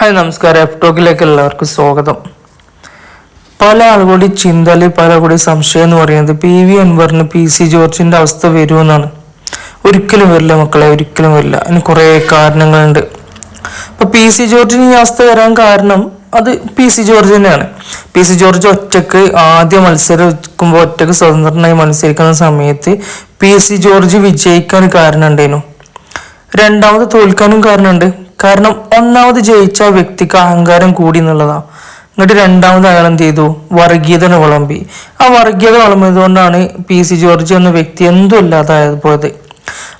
Hi നമസ്കാരം. F ടോക്കിലേക്ക് എല്ലാവർക്കും സ്വാഗതം. പല ആളുകളുടെ ചിന്തയിൽ പല കൂടി സംശയം എന്ന് പറയുന്നത് പി വി അൻവറിന് പി സി ജോർജിന്റെ അവസ്ഥ വരുമെന്നാണ്. ഒരിക്കലും വരില്ല മക്കളെ ഒരിക്കലും വരില്ല. അതിന് കുറേ കാരണങ്ങളുണ്ട്. അപ്പൊ പി സി ജോർജിന് ഈ അവസ്ഥ വരാൻ കാരണം അത് പി സി ജോർജ് തന്നെയാണ്. പി സി ജോർജ് ഒറ്റയ്ക്ക് ആദ്യ മത്സരം മത്സരിക്കുമ്പോൾ ഒറ്റയ്ക്ക് സ്വതന്ത്രനായി മത്സരിക്കുന്ന സമയത്ത് പി സി ജോർജ് വിജയിക്കാൻ കാരണം ഉണ്ടായിരുന്നു. രണ്ടാമത് തോൽക്കാനും കാരണമുണ്ട്. കാരണം ഒന്നാമത് ജയിച്ച വ്യക്തിക്ക് അഹങ്കാരം കൂടി എന്നുള്ളതാ. എന്നിട്ട് രണ്ടാമത് അയാൾ എന്ത് ചെയ്തു? വർഗീയതനെ വിളമ്പി. ആ വർഗീയത വിളമ്പിയതുകൊണ്ടാണ് പി സി ജോർജ് എന്ന വ്യക്തി എന്തും ഇല്ലാതായത് പോയത്.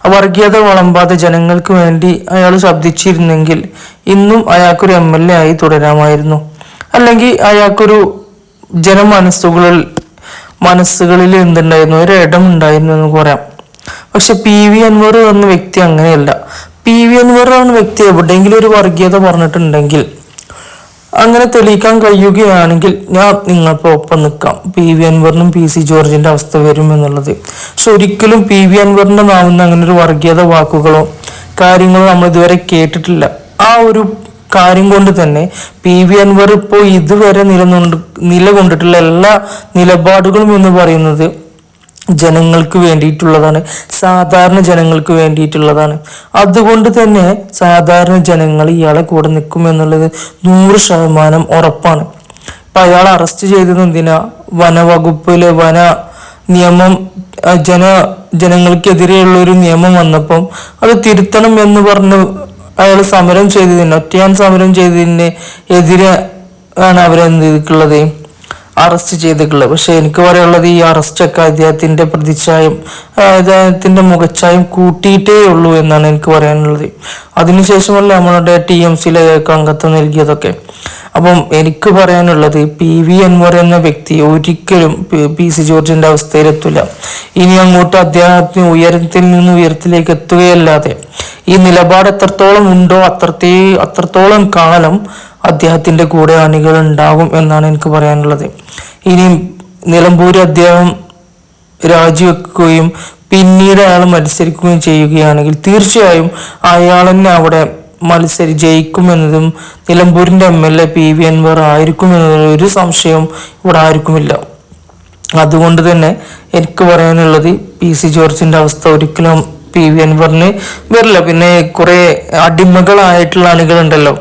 ആ വർഗീയത വിളമ്പാതെ ജനങ്ങൾക്ക് വേണ്ടി അയാൾ ശബ്ദിച്ചിരുന്നെങ്കിൽ ഇന്നും അയാൾക്കൊരു എം എൽ എ ആയി തുടരാമായിരുന്നു. അല്ലെങ്കിൽ അയാൾക്കൊരു ജനമനസ്സുകളിൽ മനസ്സുകളിൽ എന്തുണ്ടായിരുന്നു? ഒരു ഇടം ഉണ്ടായിരുന്നു എന്ന് പറയാം. പക്ഷെ പി വി അൻവർ എന്ന വ്യക്തി അങ്ങനെയല്ല. പി വി എന്ന് എന്ന വ്യക്തി എവിടെയെങ്കിലും ഒരു വർഗീയത പറഞ്ഞിട്ടുണ്ടെങ്കിൽ അങ്ങനെ തെളിയിക്കാൻ കഴിയുകയാണെങ്കിൽ ഞാൻ നിങ്ങൾക്ക് ഒപ്പം നിൽക്കാം. പി വി അൻവറിനും പി സി ജോർജിന്റെ അവസ്ഥ വരും എന്നുള്ളത്. പക്ഷെ ഒരിക്കലും പി വി അൻവറിന്റെ നാവുന്ന അങ്ങനെ ഒരു വർഗീയത വാക്കുകളോ കാര്യങ്ങളോ നമ്മൾ ഇതുവരെ കേട്ടിട്ടില്ല. ആ ഒരു കാര്യം കൊണ്ട് തന്നെ പി വി അൻവർ ഇപ്പോൾ ഇതുവരെ നിലനിണ്ട് നിലകൊണ്ടിട്ടുള്ള എല്ലാ നിലപാടുകളും എന്ന് പറയുന്നത് ജനങ്ങൾക്ക് വേണ്ടിയിട്ടുള്ളതാണ് സാധാരണ ജനങ്ങൾക്ക് വേണ്ടിയിട്ടുള്ളതാണ്. അതുകൊണ്ട് തന്നെ സാധാരണ ജനങ്ങൾ ഇയാളെ കൂടെ നിൽക്കും എന്നുള്ളത് നൂറ് ശതമാനം ഉറപ്പാണ്. ഇപ്പൊ അയാൾ അറസ്റ്റ് ചെയ്തത് എന്തിനാ? വനവകുപ്പിലെ വന നിയമം ജന ജനങ്ങൾക്കെതിരെയുള്ള ഒരു നിയമം വന്നപ്പം അത് തിരുത്തണം എന്ന് പറഞ്ഞ് അയാൾ സമരം ചെയ്തതിന് ഒറ്റയാൻ സമരം ചെയ്തതിന് എതിരെ ആണ് അവരെന്ത് ചെയ്തിട്ടുള്ളത്. അറസ്റ്റ് ചെയ്തിട്ടുള്ളത്. പക്ഷെ എനിക്ക് പറയാനുള്ളത് ഈ അറസ്റ്റൊക്കെ അദ്ദേഹത്തിന്റെ പ്രതിച്ഛായം അദ്ദേഹത്തിന്റെ മുഖച്ഛായം കൂട്ടിയിട്ടേ ഉള്ളൂ എന്നാണ് എനിക്ക് പറയാനുള്ളത്. അതിനുശേഷമല്ല നമ്മളുടെ ടി എം സിയിലേക്ക് അംഗത്വം നൽകിയതൊക്കെ. അപ്പം എനിക്ക് പറയാനുള്ളത് പി വി അൻവർ എന്ന വ്യക്തി ഒരിക്കലും പി- സി ജോർജിന്റെ അവസ്ഥയിലെത്തില്ല ഇനി അങ്ങോട്ട് അദ്ദേഹത്തിന് ഉയരത്തിൽ നിന്ന് ഉയരത്തിലേക്ക് എത്തുകയല്ലാതെ ഈ നിലപാട് എത്രത്തോളം ഉണ്ടോ അത്രത്തേ അത്രത്തോളം കാലം അദ്ദേഹത്തിന്റെ കൂടെ അണികൾ ഉണ്ടാകും എന്നാണ് എനിക്ക് പറയാനുള്ളത്. ഇനി നിലമ്പൂര് അദ്ദേഹം രാജിവെക്കുകയും പിന്നീട് അയാൾ മത്സരിക്കുകയും ചെയ്യുകയാണെങ്കിൽ തീർച്ചയായും അയാൾ തന്നെ അവിടെ മത്സരി ജയിക്കുമെന്നതും നിലമ്പൂരിന്റെ M L A P V Anvar ആയിരിക്കും ഒരു സംശയവും ഇവിടെ ആർക്കുമില്ല. അതുകൊണ്ട് തന്നെ എനിക്ക് പറയാനുള്ളത് പി സി ജോർജിന്റെ അവസ്ഥ ഒരിക്കലും പി വി അൻവറിന് വരില്ല. പിന്നെ കുറെ അടിമകളായിട്ടുള്ള അണികളുണ്ടല്ലോ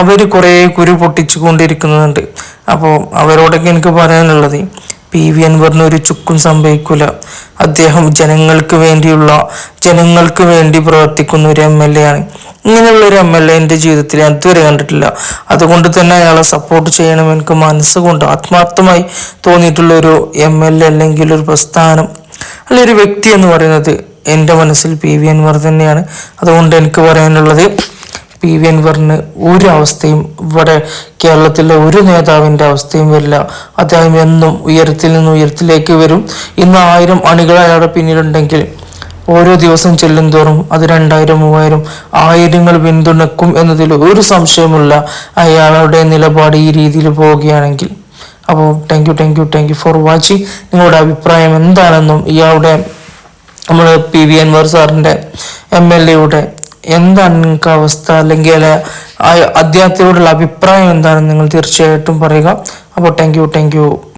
അവർ കുറെ കുരു പൊട്ടിച്ചു കൊണ്ടിരിക്കുന്നുണ്ട് അപ്പോൾ അവരോടൊക്കെ എനിക്ക് പറയാനുള്ളത് പി വി അൻവറിന് ഒരു ചുക്കും സംഭവിക്കൂല. അദ്ദേഹം ജനങ്ങൾക്ക് വേണ്ടിയുള്ള ജനങ്ങൾക്ക് വേണ്ടി പ്രവർത്തിക്കുന്ന ഒരു എം എൽ എ ആണ്. ഇങ്ങനെയുള്ള ഒരു എം എൽ എ എന്റെ ജീവിതത്തിൽ ഞാൻ ഇതുവരെ കണ്ടിട്ടില്ല. അതുകൊണ്ട് തന്നെ അയാളെ സപ്പോർട്ട് ചെയ്യണം എനിക്ക് മനസ്സുകൊണ്ട് ആത്മാർത്ഥമായി തോന്നിയിട്ടുള്ള ഒരു എം എൽ എ അല്ലെങ്കിൽ ഒരു പ്രസ്ഥാനം അല്ലെ ഒരു വ്യക്തി എന്ന് പറയുന്നത് എന്റെ മനസ്സിൽ പി വി അൻവർ തന്നെയാണ്. അതുകൊണ്ട് എനിക്ക് പറയാനുള്ളത് പി വി അൻവറിന് ഒരു അവസ്ഥയും ഇവിടെ കേരളത്തിലെ ഒരു നേതാവിന്റെ അവസ്ഥയും വരില്ല. അദ്ദേഹം എന്നും ഉയരത്തിൽ നിന്ന് ഉയരത്തിലേക്ക് വരും. ഇന്ന് ആയിരം അണികൾ അയാളുടെ പിന്നിലുണ്ടെങ്കിൽ ഓരോ ദിവസം ചെല്ലും തോറും അത് രണ്ടായിരം മൂവായിരം ആയിരങ്ങൾ പിന്തുണക്കും എന്നതിൽ ഒരു സംശയമില്ല അയാളുടെ നിലപാട് ഈ രീതിയിൽ പോവുകയാണെങ്കിൽ. അപ്പോൾ thank you thank you thank you for watching നിങ്ങളുടെ അഭിപ്രായം എന്താണെന്നും ഇയാളുടെ നമ്മൾ പി വി അൻവർ സാറിന്റെ എം എൽ എയുടെ എന്താണ് നിങ്ങൾക്ക് അവസ്ഥ? അല്ലെങ്കിൽ അദ്ദേഹത്തിനോടുള്ള അഭിപ്രായം എന്താണെന്ന് നിങ്ങൾ തീർച്ചയായിട്ടും പറയുക. അപ്പോൾ താങ്ക് യു താങ്ക് യു